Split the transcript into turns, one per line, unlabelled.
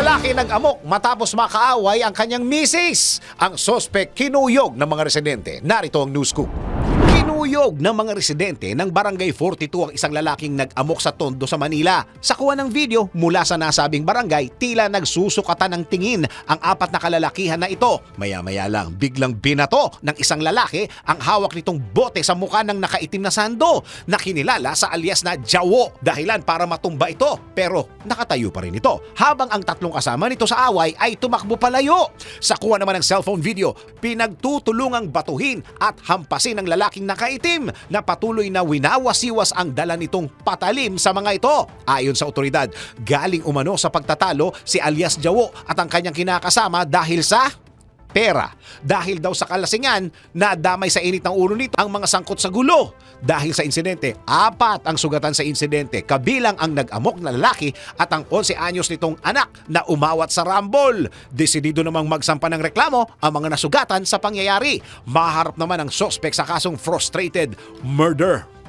Lalaki nag-amok matapos makaaway ang kanyang misis. Ang sospek kinuyog ng mga residente. Narito ang news scoop. Kinuyog ng mga residente ng Barangay 42 ang isang lalaking nag-amok sa Tondo sa Manila. Sa kuha ng video mula sa nasabing barangay, tila nagsusukatan ng tingin ang apat na kalalakihan na ito. Maya-maya lang, biglang binato ng isang lalaki ang hawak nitong bote sa mukha ng nakaitim na sando na kinilala sa alias na Jawo. Dahilan para matumba ito, pero nakatayo pa rin ito. Habang ang tatlong kasama nito sa away ay tumakbo palayo. Sa kuha naman ng cellphone video, pinagtutulungang batuhin at hampasin ng lalaking nakaitim na patuloy na winawasiwas ang dala nitong patalim sa mga ito. Ayon sa otoridad, galing umano sa pagtatalo si alias Jawo at ang kanyang kinakasama dahil sa pera. Dahil daw sa kalasingan, nadamay sa init ng ulo nito ang mga sangkot sa gulo. Dahil sa insidente, apat ang sugatan sa insidente, kabilang ang nag-amok na lalaki at ang 11 anyos nitong anak na umawat sa rambol. Desidido namang magsampa ng reklamo ang mga nasugatan sa pangyayari. Maharap naman ang sospek sa kasong frustrated murder.